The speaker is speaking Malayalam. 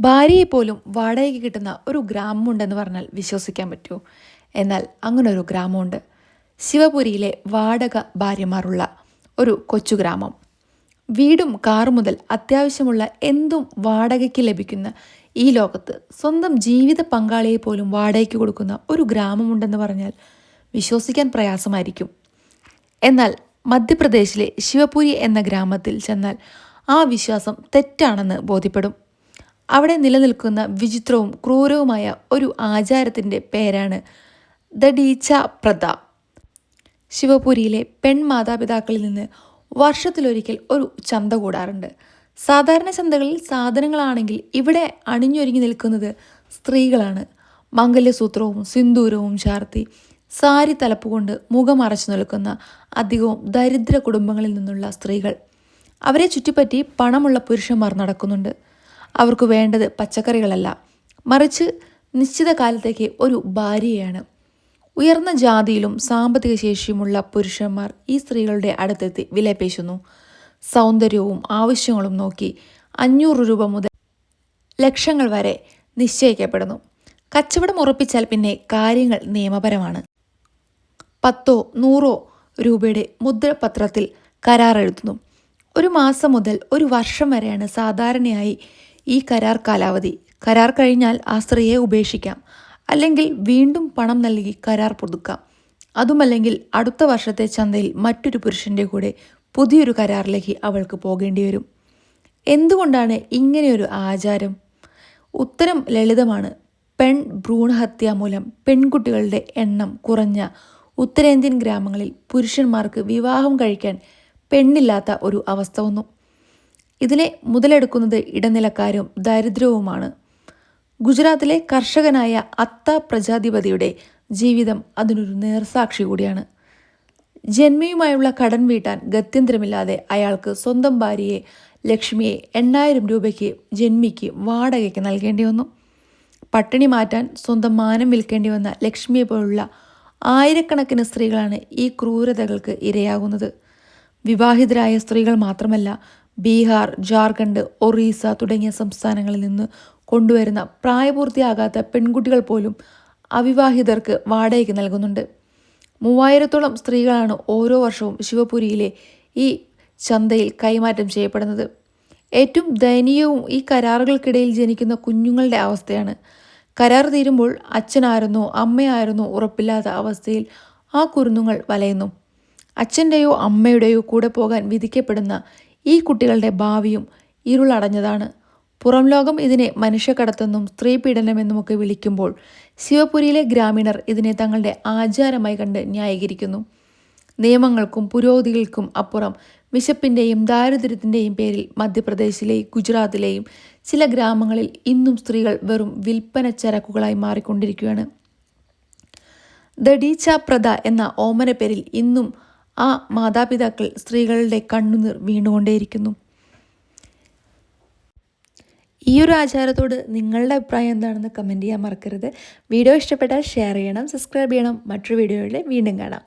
ഭാര്യയെ പോലും വാടകയ്ക്ക് കിട്ടുന്ന ഒരു ഗ്രാമമുണ്ടെന്ന് പറഞ്ഞാൽ വിശ്വസിക്കാൻ പറ്റുമോ? എന്നാൽ അങ്ങനൊരു ഗ്രാമമുണ്ട്. ശിവപുരിയിലെ വാടക ഭാര്യമാരുള്ള ഒരു കൊച്ചു ഗ്രാമം. വീടും കാറും മുതൽ അത്യാവശ്യമുള്ള എന്തും വാടകയ്ക്ക് ലഭിക്കുന്ന ഈ ലോകത്ത് സ്വന്തം ജീവിത പങ്കാളിയെ പോലും വാടകയ്ക്ക് കൊടുക്കുന്ന ഒരു ഗ്രാമമുണ്ടെന്ന് പറഞ്ഞാൽ വിശ്വസിക്കാൻ പ്രയാസമായിരിക്കും. എന്നാൽ മധ്യപ്രദേശിലെ ശിവപുരി എന്ന ഗ്രാമത്തിൽ ചെന്നാൽ ആ വിശ്വാസം തെറ്റാണെന്ന് ബോധ്യപ്പെടും. അവിടെ നിലനിൽക്കുന്ന വിചിത്രവും ക്രൂരവുമായ ഒരു ആചാരത്തിന്റെ പേരാണ് ദഡീച്ച പ്രഥ ശിവപുരിയിലെ പെൺമാതാപിതാക്കളിൽ നിന്ന് വർഷത്തിലൊരിക്കൽ ഒരു ചന്ത കൂടാറുണ്ട്. സാധാരണ ചന്തകളിൽ സാധനങ്ങളാണെങ്കിൽ ഇവിടെ അണിഞ്ഞൊരുങ്ങി നിൽക്കുന്നത് സ്ത്രീകളാണ്. മംഗല്യസൂത്രവും സിന്ദൂരവും ചാർത്തി സാരി തലപ്പുകൊണ്ട് മുഖമറച്ചു നിൽക്കുന്ന അധികവും ദരിദ്ര കുടുംബങ്ങളിൽ നിന്നുള്ള സ്ത്രീകൾ. അവരെ ചുറ്റിപ്പറ്റി പണമുള്ള പുരുഷന്മാർ നടക്കുന്നുണ്ട്. അവർക്ക് വേണ്ടത് പച്ചക്കറികളല്ല. മറിച്ച് നിശ്ചിത കാലത്തേക്ക് ഒരു ഭാര്യയാണ്. ഉയർന്ന ജാതിയിലും സാമ്പത്തിക ശേഷിയുമുള്ള പുരുഷന്മാർ ഈ സ്ത്രീകളുടെ അടുത്തെത്തി വിലപേശുന്നു. സൗന്ദര്യവും ആവശ്യങ്ങളും നോക്കി അഞ്ഞൂറ് രൂപ മുതൽ ലക്ഷങ്ങൾ വരെ നിശ്ചയിക്കപ്പെടുന്നു. കച്ചവടം ഉറപ്പിച്ചാൽ പിന്നെ കാര്യങ്ങൾ നിയമപരമാണ്. പത്തോ നൂറോ രൂപയുടെ മുദ്രപത്രത്തിൽ കരാറെഴുതുന്നു ഒരു മാസം മുതൽ ഒരു വർഷം വരെയാണ് സാധാരണയായി ഈ കരാർ കാലാവധി. കരാർ കഴിഞ്ഞാൽ ആ സ്ത്രീയെ ഉപേക്ഷിക്കാം. അല്ലെങ്കിൽ വീണ്ടും പണം നൽകി കരാർ പുതുക്കാം. അതുമല്ലെങ്കിൽ അടുത്ത വർഷത്തെ ചന്തയിൽ മറ്റൊരു പുരുഷന്റെ കൂടെ പുതിയൊരു കരാറിലേക്ക് അവൾക്ക് പോകേണ്ടി വരും. എന്തുകൊണ്ടാണ് ഇങ്ങനെയൊരു ആചാരം? ഉത്തരം ലളിതമാണ്. പെൺ ഭ്രൂണഹത്യ മൂലം പെൺകുട്ടികളുടെ എണ്ണം കുറഞ്ഞ ഉത്തരേന്ത്യൻ ഗ്രാമങ്ങളിൽ പുരുഷന്മാർക്ക് വിവാഹം കഴിക്കാൻ പെണ്ണില്ലാത്ത ഒരു അവസ്ഥ വന്നു. ഇതിനെ മുതലെടുക്കുന്നത് ഇടനിലക്കാരും ദാരിദ്ര്യവുമാണ്. ഗുജറാത്തിലെ കർഷകനായ അത്ത പ്രജാധിപതിയുടെ ജീവിതം അതിനൊരു നേർസാക്ഷി കൂടിയാണ്. ജന്മിയുമായുള്ള കടൻ വീട്ടാൻ ഗത്യന്തരമില്ലാതെ അയാൾക്ക് സ്വന്തം ഭാര്യയെ ലക്ഷ്മിയെ എണ്ണായിരം രൂപയ്ക്ക് ജന്മിക്ക് വാടകയ്ക്ക് നൽകേണ്ടി വന്നു. പട്ടിണി മാറ്റാൻ സ്വന്തം മാനം വിൽക്കേണ്ടി വന്ന ലക്ഷ്മിയെ പോലുള്ള ആയിരക്കണക്കിന് സ്ത്രീകളാണ് ഈ ക്രൂരതകൾക്ക് ഇരയാകുന്നത്. വിവാഹിതരായ സ്ത്രീകൾ മാത്രമല്ല ബീഹാർ ജാർഖണ്ഡ് ഒറീസ തുടങ്ങിയ സംസ്ഥാനങ്ങളിൽ നിന്ന് കൊണ്ടുവരുന്ന പ്രായപൂർത്തിയാകാത്ത പെൺകുട്ടികൾ പോലും അവിവാഹിതർക്ക് വാടകയ്ക്ക് നൽകുന്നുണ്ട്. മൂവായിരത്തോളം സ്ത്രീകളാണ് ഓരോ വർഷവും ശിവപുരിയിലെ ഈ ചന്തയിൽ കൈമാറ്റം ചെയ്യപ്പെടുന്നത്. ഏറ്റവും ദയനീയവും ഈ കരാറുകൾക്കിടയിൽ ജനിക്കുന്ന കുഞ്ഞുങ്ങളുടെ അവസ്ഥയാണ്. കരാർ തീരുമ്പോൾ അച്ഛനായിരുന്നോ അമ്മയായിരുന്നോ ഉറപ്പില്ലാത്ത അവസ്ഥയിൽ ആ കുരുന്നുങ്ങൾ വലയുന്നു. അച്ഛന്റെയോ അമ്മയുടെയോ കൂടെ പോകാൻ വിധിക്കപ്പെടുന്ന ഈ കുട്ടികളുടെ ഭാവിയും ഇരുളടഞ്ഞതാണ്. പുറം ലോകം ഇതിനെ മനുഷ്യക്കടത്തെന്നും സ്ത്രീ പീഡനമെന്നുമൊക്കെ വിളിക്കുമ്പോൾ ശിവപുരിയിലെ ഗ്രാമീണർ ഇതിനെ തങ്ങളുടെ ആചാരമായി കണ്ട് ന്യായീകരിക്കുന്നു. നിയമങ്ങൾക്കും പുരോഗതികൾക്കും അപ്പുറം വിശപ്പിന്റെയും ദാരിദ്ര്യത്തിന്റെയും പേരിൽ മധ്യപ്രദേശിലെയും ഗുജറാത്തിലെയും ചില ഗ്രാമങ്ങളിൽ ഇന്നും സ്ത്രീകൾ വെറും വിൽപ്പന ചരക്കുകളായി മാറിക്കൊണ്ടിരിക്കുകയാണ്. ദഡീച്ച പ്രദ എന്ന ഓമന പേരിൽ ഇന്നും ആ മാതാപിതാക്കൾ സ്ത്രീകളുടെ കണ്ണുനീർ വീണുകൊണ്ടേയിരിക്കുന്നു. ഈ ഒരു ആചാരത്തോട് നിങ്ങളുടെ അഭിപ്രായം എന്താണെന്ന് കമന്റ് ചെയ്യാൻ മറക്കരുത്. വീഡിയോ ഇഷ്ടപ്പെട്ടാൽ ഷെയർ ചെയ്യണം സബ്സ്ക്രൈബ് ചെയ്യണം. മറ്റൊരു വീഡിയോയിൽ വീണ്ടും കാണാം.